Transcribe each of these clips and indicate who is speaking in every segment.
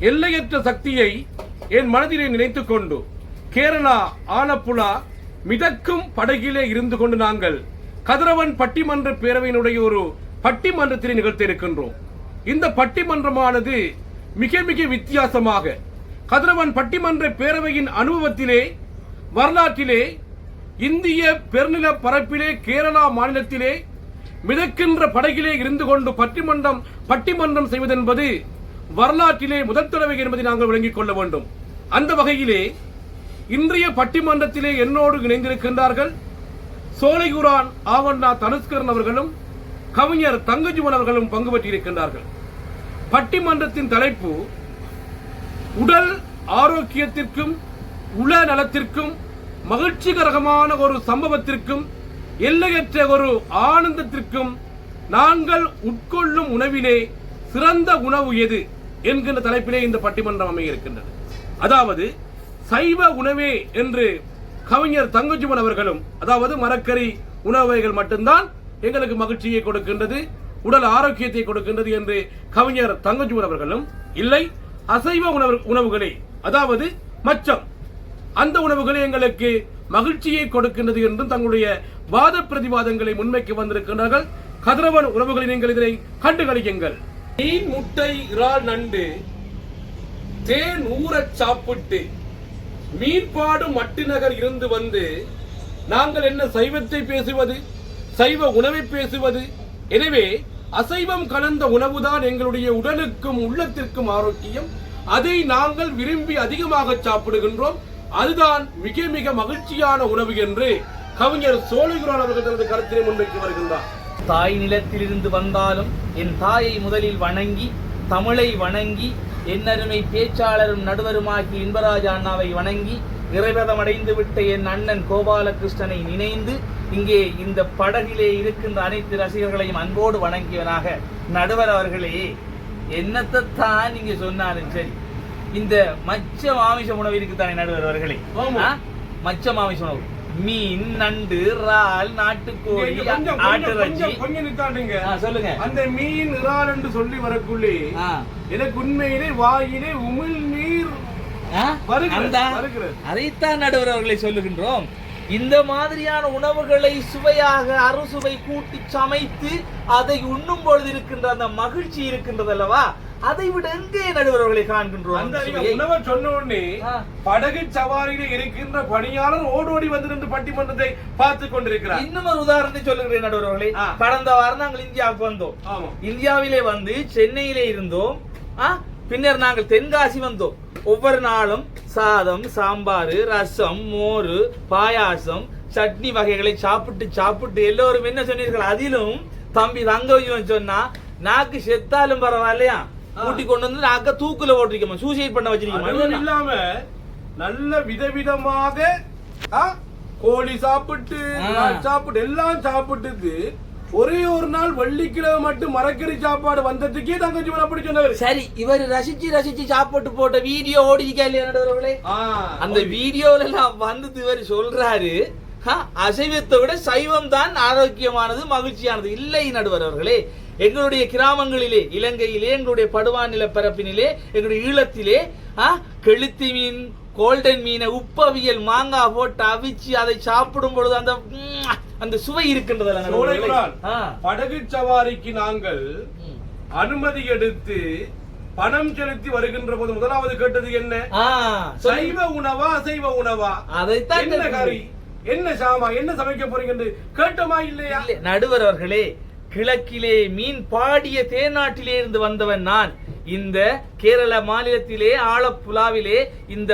Speaker 1: எல்லையற்ற சக்தியை என் மனதிலே நினைத்துக் கொண்டு கேரளா ஆலப்புழா மிதக்கும் படகிலே இருந்து கொண்டு நாங்கள் கதிரவன் பட்டிமன்ற பேரவையினுடைய ஒரு பட்டிமன்றத்தினை நிகழ்த்த இருக்கின்றோம். இந்த பட்டிமன்றமானது மிக மிக வித்தியாசமாக கதிரவன் பட்டிமன்ற பேரவையின் அனுபவத்திலே வரலாற்றிலே இந்திய பெருநில பரப்பிலே கேரளா மாநிலத்திலே மிதக்கின்ற படகிலே இருந்து கொண்டு பட்டிமன்றம் பட்டிமன்றம் செய்வதென்பது வரலாற்றிலே முதல் தடவை என்பதை நாங்கள் விளங்கிக் கொள்ள வேண்டும். அந்த வகையிலே இன்றைய பட்டிமன்றத்திலே என்னோடு இணைந்திருக்கின்றார்கள் சோலைகுரான் ஆவண்ணா தனுஷ்கரன் அவர்களும் கவிஞர் தங்கஜுவன் அவர்களும் பங்கு பெற்றிருக்கின்றார்கள். பட்டிமன்றத்தின் தலைப்பு உடல் ஆரோக்கியத்திற்கும் உள நலத்திற்கும் மகிழ்ச்சிகரமான ஒரு சம்பவத்திற்கும் எல்லையற்ற ஒரு ஆனந்தத்திற்கும் நாங்கள் உட்கொள்ளும் உணவிலே சிறந்த உணவு எது? என்கின்ற தலைப்பிலே இந்த பட்டிமன்றம் அமைய இருக்கின்றது அதாவது சைவ உணவே என்று கவிஞர் தங்கஜுவன் அவர்களும் அதாவது மரக்கறி உணவைகள் மட்டும்தான் எங்களுக்கு மகிழ்ச்சியை கொடுக்கின்றது உடல் ஆரோக்கியத்தை கொடுக்கின்றது என்று கவிஞர் தங்கஜுவன் அவர்களும் இல்லை அசைவ உணவு உணவுகளே அதாவது மச்சம் அந்த உணவுகளே எங்களுக்கு மகிழ்ச்சியை கொடுக்கின்றது என்றும் தங்களுடைய வாத பிரதிவாதங்களை முன்வைக்க வந்திருக்கின்றார்கள். கதிரவன் உணவுகளை நீங்கள் இதனை கண்டுகளியுங்கள் மீன் முட்டை இறால் நண்டு தேன் ஊறச் சாப்பிட்டு மீன்பாடு மட்டிநகர் இருந்து வந்து நாங்கள் என்ன சைவத்தை பேசுவது சைவ உணவை பேசுவது? எனவே அசைவம் கலந்த உணவுதான் எங்களுடைய உடலுக்கும் உள்ளத்திற்கும் ஆரோக்கியம். அதை நாங்கள் விரும்பி அதிகமாக சாப்பிடுகின்றோம். அதுதான் மிக மிக மகிழ்ச்சியான உணவு என்று கவிஞர் சோழகுரான் அவர்கள் தனது கருத்தினை முன்வைத்து வருகின்றார்.
Speaker 2: தாய் நிலத்திலிருந்து வந்தாலும் என் தாயை முதலில் வணங்கி தமிழை வணங்கி என்னருமை பேச்சாளரும் நடுவருமாகி இன்பராஜா அண்ணாவை வணங்கி இறைவதம் அடைந்து விட்ட என் அண்ணன் கோபாலகிருஷ்ணனை நினைந்து இங்கே இந்த படகிலே இருக்கின்ற அனைத்து ரசிகர்களையும் அன்போடு வணங்கியவனாக நடுவர் அவர்களே. என்னத்தை தான் நீங்க சொன்னாலும் சரி இந்த மச்ச மாமிச உணவு இருக்குதானே நடுவர் அவர்களே? மச்ச மாமிச உணவு. மீன் நண்டு இறால் நாட்டுக்கோழி ஆட்டுறச்சி
Speaker 1: கொஞ்சம், நிக்காட்டுங்க.
Speaker 2: சொல்லுங்க
Speaker 1: அந்த மீன் இறால் என்று சொல்லி வரக்குள்ளே. எனக்கு உண்மையிலே வாயிலே உமிழ் நீர்.
Speaker 2: அதைத்தான் நடுவர் அவர்களை சொல்லுகின்றோம் இந்த மாதிரியான உணவுகளை சுவையாக அறுசுவை கூட்டி சமைத்து அதை உண்ணும் பொழுது இருக்கின்ற அந்த மகிழ்ச்சி இருக்கின்றது அல்லவா அதை விட எங்கே நடுவர் அவர்களை காண்கின்றோம்?
Speaker 1: அந்த
Speaker 2: அந்த
Speaker 1: நீங்க
Speaker 2: சுவையை?
Speaker 1: உணவை சொன்ன உடனே. படகு சவாரியில இருக்கின்ற பணியாளர் ஓடோடி வந்து நின்று பட்டிமன்றத்தை பார்த்து கொண்டிருக்கிறார்.
Speaker 2: இன்னும் ஒரு உதாரணத்தை சொல்லுகிறேன் நடுவர் அவர்களே.
Speaker 1: ஆ.
Speaker 2: கடந்த வாரம் நாங்கள் இந்தியாவுக்கு வந்தோம். இந்தியாவிலே வந்து சென்னையிலே இருந்தோம். பின்னர் நாங்கள் தென்காசி வந்தோம். ஒவ்வொரு நாளும் சாதம் சாம்பார் ரசம் மோர் பாயாசம் சட்னி வகைகளை சாப்பிட்டு சாப்பிட்டு எல்லோரும் என்ன சொன்னீர்கள்? அதிலும் தம்பி தங்கவிஜயன் சொன்னா நாக்கு செத்தாலும் பரவாயில்லையா? கூட்டி கொண்டு வந்து நாக்க தூக்குல போட்டிருக்கோம் சூசைட் பண்ண வச்சிருக்கோம்
Speaker 1: இல்லாம நல்ல விதவிதமாக கோழி சாப்பிட்டு சாப்பிட்டு எல்லாம் சாப்பிட்டுது ஒரே ஒரு நாள் வெள்ளிக்கிழமை மட்டும் மரக்கறி சாப்பாடு வந்ததுக்கே தங்கச்சி அப்படி சொன்னவர்
Speaker 2: சரி இவர் ரசிச்சு ரசிச்சு சாப்பிட்டு போட்ட வீடியோ ஓடிக்கா இல்லையா நடுவர்களே
Speaker 1: ஆ,
Speaker 2: அந்த வீடியோல எல்லாம் வந்து இவர் சொல்றாரு "ஹ, அசைவத்தை விட சைவம் தான் ஆரோக்கியமானது மகிழ்ச்சியானது. இல்லை நடுவர் அவர்களே எங்களுடைய கிராமங்களிலே இலங்கையிலே எங்களுடைய படுவான் நிலப்பரப்பினிலே எங்களுடைய ஈழத்திலே கெளுத்தி மீன் கோல்டன் மீனை உப்பவியல் மாங்காய் போட்டு அவிச்சு அதை சாப்பிடும் பொழுது அந்த அந்த சுவை ஆ.
Speaker 1: படகு சவாரிக்கு நாங்கள். அனுமதி எடுத்து பணம் செலுத்தி வருகின்ற போது முதலாவது கேட்டது என்ன. சைவ உணவா அசைவ உணவா
Speaker 2: அதைத்தான்
Speaker 1: என்ன. கறி என்ன சாமா என்ன சமைக்க போறீங்க கேட்டோமா இல்லையா
Speaker 2: இல்லை, நடுவர் அவர்களே கிழக்கிலே மீன் பாடிய தேநாட்டிலே இருந்து வந்தவன் நான். இந்த கேரள மாநிலத்திலே ஆலப்புழாவிலே இந்த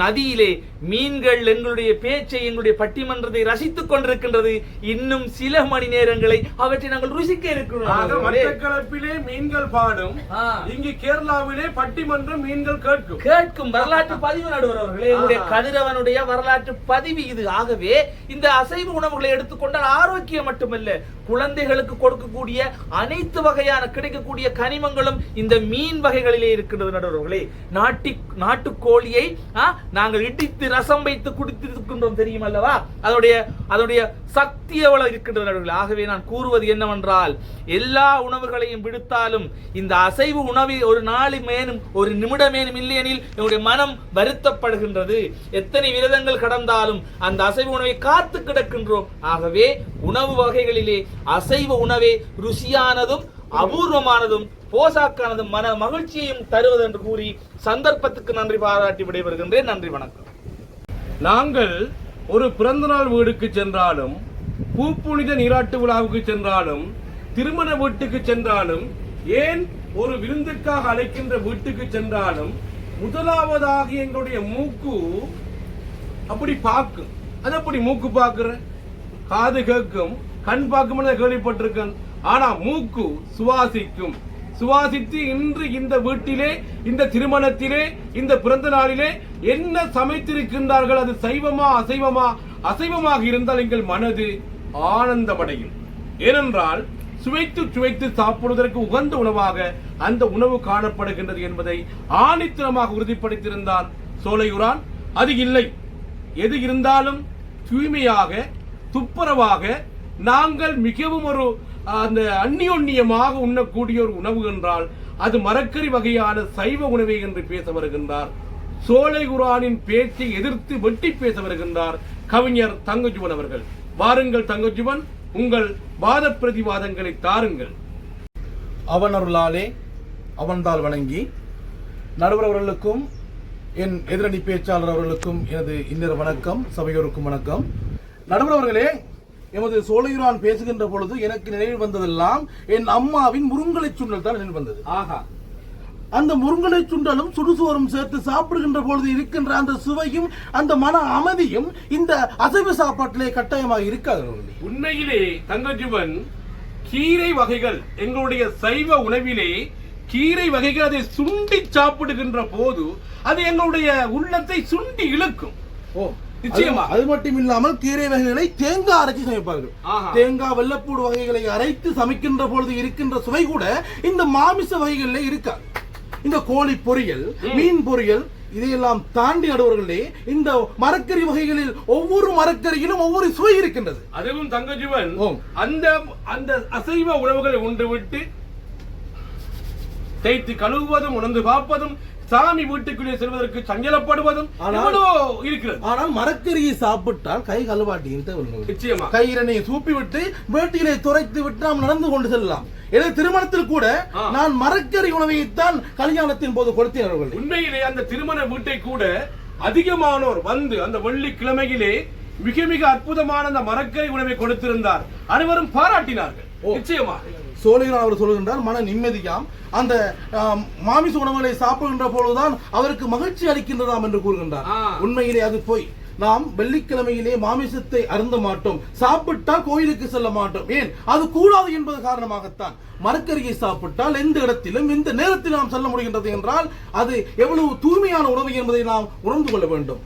Speaker 2: நதியிலே மீன்கள் எங்களுடைய பேச்சை எங்களுடைய பட்டிமன்றத்தை ரசித்துக் கொண்டிருக்கின்றது இன்னும் சில மணி நேரங்களை அவற்றை நாங்கள் ருசிக்க இருக்கிறோம்.
Speaker 1: மட்டக்களப்பிலே மீன்கள் பாடும். இங்கு கேரளாவிலே பட்டிமன்றம் மீன்கள் கேட்கும்
Speaker 2: கேட்கும் வரலாற்று பதிவு நடுவர் அவர்களே. கதிரவனுடைய வரலாற்று பதிவு இது ஆகவே இந்த அசைவ உணவுகளை எடுத்துக்கொண்டால் ஆரோக்கியம் மட்டுமல்ல குழந்தைகளுக்கு கொடுக்கக்கூடிய அனைத்து வகையான கிடைக்கக்கூடிய கனிமங்களும் இந்த மீன் வகைகளிலே இருக்கின்றது நடுவர்களே. நாட்டி நாட்டுக்கோழியை ஆ, நாங்கள் இடித்து ரசம் வைத்து குடித்திருக்கின்றோம் தெரியும் அல்லவா அதனுடைய அதனுடைய சக்தி எவ்வளவு இருக்கின்றது நடுவர்களே? ஆகவே நான் கூறுவது என்னவென்றால் எல்லா உணவுகளையும் விடுத்தாலும் இந்த அசைவு உணவு ஒரு நாளு மேனும் ஒரு நிமிடமேனும் இல்லையெனில் என்னுடைய மனம் வருத்தப்படுகின்றது. எத்தனை விரதங்கள் கடந்தாலும் அந்த அசைவு உணவை காத்து கிடக்கின்றோம். ஆகவே உணவு வகைகளிலே அசைவ உணவே ருசியானதும் அபூர்வமானதும் போசாக்கானது மன மகிழ்ச்சியையும் தருவது என்று கூறி சந்தர்ப்பத்துக்கு நன்றி பாராட்டி விடைபெறுகின்றேன். நன்றி வணக்கம்.
Speaker 1: நாங்கள் ஒரு பிறந்தநாள் வீடுக்கு சென்றாலும் பூப்புனித நீராட்டு விழாவுக்கு சென்றாலும் திருமண வீட்டுக்கு சென்றாலும் ஏன் ஒரு விருந்துக்காக அழைக்கின்ற வீட்டுக்கு சென்றாலும் முதலாவதாக எங்களுடைய மூக்கு அப்படி பார்க்கும். அது அப்படி மூக்கு பார்க்குற? காது கேட்கும் கண் பார்க்கும் கேள்விப்பட்டிருக்கேன். ஆனா மூக்கு சுவாசிக்கும். சுவாசித்து இன்று இந்த வீட்டிலே இந்த திருமணத்திலே இந்த பிறந்த நாளிலே என்ன சமைத்திருக்கின்றார்கள்? அது சைவமா அசைவமா? அசைவமாக இருந்தால் எங்கள் மனது ஆனந்தமடையும். ஏனென்றால் சுவைத்து சுவைத்து சாப்பிடுவதற்கு உகந்த உணவாக அந்த உணவு காணப்படுகின்றது என்பதை ஆணித்தனமாக உறுதிப்படுத்தியிருந்தார் சோலையுரான். அது இல்லை. எது இருந்தாலும் தூய்மையாக துப்புரவாக நாங்கள் மிகவும் ஒரு அந்த அந்நியோன்னியமாக உண்ணக்கூடிய ஒரு உணவு என்றால் அது மரக்கறி வகையான சைவ உணவை என்று பேச வருகின்றார். சோலை குரானின் பேச்சை எதிர்த்து வெட்டி பேச வருகின்றார் கவிஞர் தங்கஜுவன் அவர்கள். வாருங்கள் தங்கஜுவன் உங்கள் வாத பிரதிவாதங்களை தாருங்கள்.
Speaker 3: அவன் அருளாலே அவன்தால் வணங்கி நடுவர் அவர்களுக்கும் என் எதிரணி பேச்சாளர் அவர்களுக்கும் எனது இன்னொரு வணக்கம் சபையோருக்கும் வணக்கம். நடுவர் அவர்களே எமது சோழையுரான் பேசுகின்ற பொழுது எனக்கு நினைவில் வந்ததெல்லாம் என் அம்மாவின் முருங்கலை சுண்டல் தான் நினைவு வந்தது.
Speaker 1: ஆஹா.
Speaker 3: அந்த முருங்கலை சுண்டலும் சுடுசோறும் சேர்த்து சாப்பிடுகின்ற பொழுது இருக்கின்ற அந்த சுவையும் அந்த மன அமைதியும் இந்த அசைவ சாப்பாட்டிலே கட்டாயமாக இருக்காது.
Speaker 1: உண்மையிலே தங்கஜுவன் கீரை வகைகள் எங்களுடைய சைவ உணவிலே கீரை வகைகள் அதை சுண்டி சாப்பிடுகின்ற போது அது எங்களுடைய உள்ளத்தை சுண்டி இழுக்கும்.
Speaker 3: ஓ.
Speaker 1: நிச்சயமா.
Speaker 3: அது- மட்டும் இல்லாமல் கீரை வகைகளை தேங்காய் அரைச்சி சமைப்பார்கள். தேங்காய் வெள்ளப்பூடு வகைகளை அரைத்து சமைக்கின்ற பொழுது இருக்கின்ற சுவை கூட இந்த மாமிச வகைகளில் இருக்காது இந்த கோழி பொரியல் மீன் பொரியல் இதையெல்லாம் தாண்டி நடுவர்களே இந்த மரக்கறி வகைகளில் ஒவ்வொரு மரக்கறியிலும் ஒவ்வொரு சுவை இருக்கின்றது
Speaker 1: அதுவும் தங்கஜுவன். அந்த அந்த அசைவ உணவுகளை உண்டு விட்டு தேய்த்து கழுவுவதும் உணர்ந்து பார்ப்பதும் சாமி வீட்டுக்குள்ளே செல்வதற்கு சஞ்சலப்படுவதும் இருக்கிறது?
Speaker 3: ஆனால் மரக்கறியை சாப்பிட்டால் கை கழுவாட்டியும்
Speaker 1: நிச்சயமா.
Speaker 3: கயிறனை சூப்பி விட்டு வேட்டியிலே துரைத்து விட்டு நாம் நடந்து கொண்டு செல்லலாம். எனது திருமணத்தில் கூட. நான் மரக்கறி உணவைத்தான் கல்யாணத்தின் போது கொடுத்தேன் அவர்களே
Speaker 1: உண்மையிலே அந்த திருமண வீட்டை கூட அதிகமானோர் வந்து அந்த வெள்ளிக்கிழமையிலே மிக மிக அற்புதமான அந்த மரக்கறி உணவை கொடுத்திருந்தார். அனைவரும் பாராட்டினார்கள். நிச்சயமா
Speaker 3: சோழிகன் அவர் சொல்கின்றார் மன நிம்மதியாம். அந்த மாமிச உணவுகளை சாப்பிடுகின்ற பொழுதுதான் அவருக்கு மகிழ்ச்சி அளிக்கின்றதாம் என்று கூறுகின்றார். உண்மையிலே அது போய். நாம் வெள்ளிக்கிழமையிலே மாமிசத்தை அருந்த மாட்டோம். சாப்பிட்டால் கோயிலுக்கு செல்ல மாட்டோம். ஏன்? அது கூடாது என்பது காரணமாகத்தான். மரக்கறியை சாப்பிட்டால் எந்த இடத்திலும் எந்த நேரத்தில் நாம் செல்ல முடிகின்றது என்றால் அது எவ்வளவு தூய்மையான உணவு என்பதை நாம் உணர்ந்து கொள்ள வேண்டும்.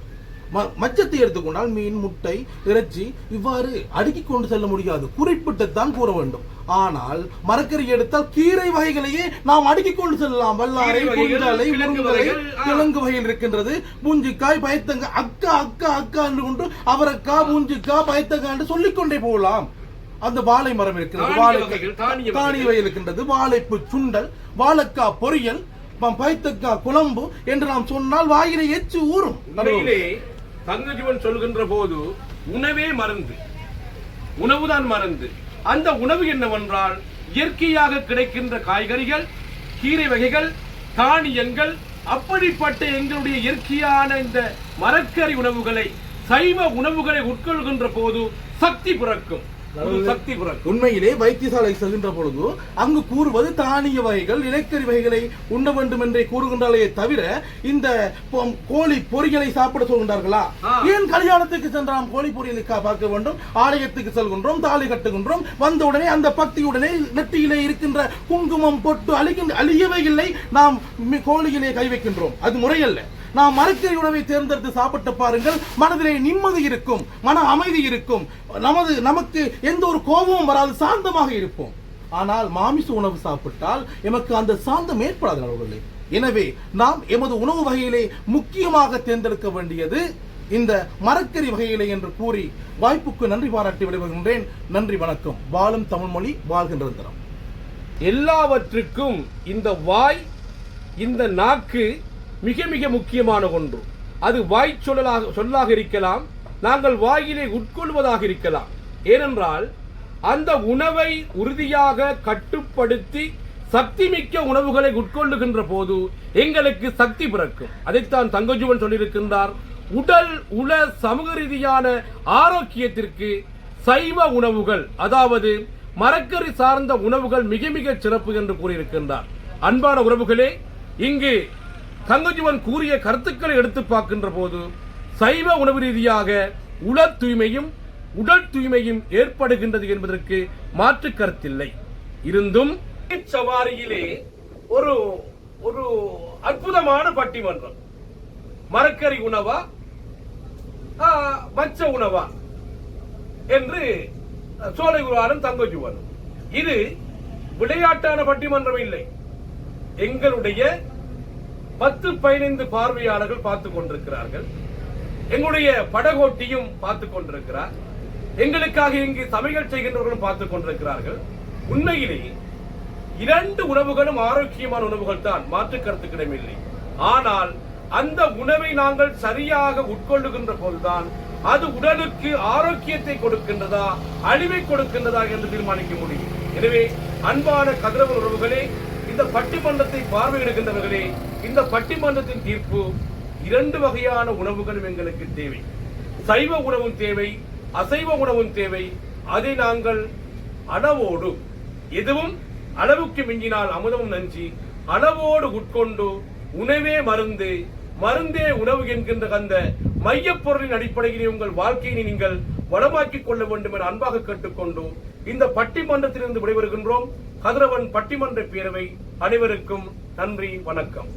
Speaker 3: மச்சத்தை எடுத்துக்கொண்டால் மீன் முட்டை இறைச்சி இவ்வாறு அடுக்கிக் கொண்டு செல்ல முடியாது. குறிப்பிட்டுத்தான் கூற வேண்டும். ஆனால் மரக்கறி எடுத்தால் கீரை வகைகளையே நாம் அடுக்கிக் கொண்டு செல்லலாம். வல்லாரை புஞ்சாலை
Speaker 1: கிழங்கு
Speaker 3: முருங்கலை வகையில் இருக்கின்றது. பூஞ்சிக்காய் பயத்தங்காய் அக்கா அக்கா அக்கா என்று கொண்டு அவரக்காய் பூஞ்சிக்காய் பயத்தங்காய் என்று சொல்லிக்கொண்டே போகலாம். அந்த வாழை மரம் இருக்கிறது. வாழை
Speaker 1: தானிய வகைகள்.
Speaker 3: தானிய வகை இருக்கின்றது. வாழைப்பு சுண்டல் வாழைக்காய் பொரியல் ப- பயத்தக்காய் குழம்பு என்று நாம் சொன்னால் வாயிலை எச்சு ஊறும்.
Speaker 1: தங்கஜீவன் சொல்கின்ற போது உணவே மருந்து உணவுதான் மருந்து அந்த உணவு என்னவென்றால் இயற்கையாக கிடைக்கின்ற காய்கறிகள் கீரை வகைகள் தானியங்கள் அப்படிப்பட்ட எங்களுடைய இயற்கையான இந்த மரக்கறி உணவுகளை சைவ உணவுகளை உட்கொள்கின்ற போது சக்தி பிறக்கும் சக்தி பிறக்கும்.
Speaker 3: உண்மையிலே வைத்தியசாலை செல்கின்ற பொழுது அங்கு கூறுவது தானிய வகைகள் இலைக்கறி வகைகளை உண்ண வேண்டும் என்றே கூறுகின்றாலே தவிர இந்த கோழி பொரியலை சாப்பிட சொல்கின்றார்களா. ஏன் கல்யாணத்துக்கு சென்றாம்? கோழி பொரியலை கா- பார்க்க வேண்டும். ஆலயத்துக்கு செல்கின்றோம் தாலி கட்டுகின்றோம். வந்தவுடனே அந்த பக்தியுடனே நெற்றியிலே இருக்கின்ற குங்குமம் பொட்டு அழிக்கின்ற அழியவே இல்லை. நாம் கோழியிலே கை வைக்கின்றோம். அது முறையல்ல. நாம் மரக்கறி உணவை தேர்ந்தெடுத்து சாப்பிட்டு பாருங்கள். மனதிலே நிம்மதி இருக்கும். மன அமைதி இருக்கும். நமது நமக்கு எந்த ஒரு கோபமும் வராது. சாந்தமாக இருப்போம். ஆனால் மாமிச உணவு சாப்பிட்டால் எமக்கு அந்த சாந்தம் ஏற்படாது நண்பர்களே. எனவே நாம் எமது உணவு வகையிலே முக்கியமாக தேர்ந்தெடுக்க வேண்டியது இந்த மரக்கறி வகையிலே என்று கூறி வாய்ப்புக்கு நன்றி பாராட்டி விடைபெறுகின்றேன். நன்றி வணக்கம். வாழும் தமிழ்மொழி வாழ்கின்ற நிரந்தரம்
Speaker 1: எல்லாவற்றுக்கும் இந்த வாய் இந்த நாக்கு மிக மிக முக்கியமான ஒன்று. அது வாய் சொல்லலாக சொல்லாக இருக்கலாம் நாங்கள் வாயிலை உட்கொள்வதாக இருக்கலாம். ஏனென்றால் அந்த உணவை உறுதியாக கட்டுப்படுத்தி சக்தி மிக்க உணவுகளை உட்கொள்ளுகின்ற போது எங்களுக்கு சக்தி பிறக்கும். அதைத்தான் தங்கஜுவன் சொல்லியிருக்கின்றார். உடல் உள சமூக ரீதியான ஆரோக்கியத்திற்கு சைவ உணவுகள் அதாவது மரக்கறி சார்ந்த உணவுகள் மிக மிக சிறப்பு என்று கூறியிருக்கின்றார். அன்பான உறவுகளே இங்கு தங்கஜுவன் கூறிய கருத்துக்களை எடுத்து பார்க்கின்ற போது சைவ உணவு ரீதியாக உள தூய்மையும் உடல் தூய்மையும் ஏற்படுகின்றது என்பதற்கு மாற்று கருத்தில்லை. இருந்தும் சவாரியிலே ஒரு ஒரு அற்புதமான பட்டிமன்றம். மரக்கறி உணவா? மச்ச உணவா? என்று சோலை குருவாரும் தங்கஜுவனும் இது விளையாட்டான பட்டிமன்றம் இல்லை. எங்களுடைய பத்து பதினைந்து பார்வையாளர்கள் பார்த்துக் கொண்டிருக்கிறார்கள். எங்களுடைய படகோட்டியும் பார்த்துக் கொண்டிருக்கிறார். எங்களுக்காக இங்கு சமையல் செய்கின்றவர்களும் பார்த்துக் கொண்டிருக்கிறார்கள். உண்மையிலே இரண்டு உணவுகளும் ஆரோக்கியமான உணவுகள் தான் மாற்று கருத்துக்கிடமில்லை ஆனால் அந்த உணவை நாங்கள் சரியாக உட்கொள்ளுகின்ற போதுதான் அது உடலுக்கு ஆரோக்கியத்தை கொடுக்கின்றதா அழிவை கொடுக்கின்றதா என்று தீர்மானிக்க முடியும். எனவே அன்பான கதிரவன் உறவுகளே இந்த பட்டிமன்றத்தை பார்வையிடுகின்றவர்களே இந்த பட்டிமன்றத்தின் தீர்ப்பு இரண்டு வகையான உணவுகளும் எங்களுக்கு தேவை. சைவ உணவும் தேவை அசைவ உணவும் தேவை. அதை நாங்கள் அளவோடு எதுவும் அளவுக்கு மிஞ்சினால் அமுதமும் நஞ்சி அளவோடு உட்கொண்டு உணவே மருந்து மருந்தே உணவு என்கின்ற அந்த மையப்பொருளின் அடிப்படையில் உங்கள் வாழ்க்கையை நீங்கள் வளமாக்கிக் கொள்ள வேண்டும் என அன்பாக கேட்டுக்கொண்டு இந்த பட்டிமன்றத்திலிருந்து விடைபெறுகின்றோம். கதிரவன் பட்டிமன்ற பேரவை அனைவருக்கும் நன்றி வணக்கம்.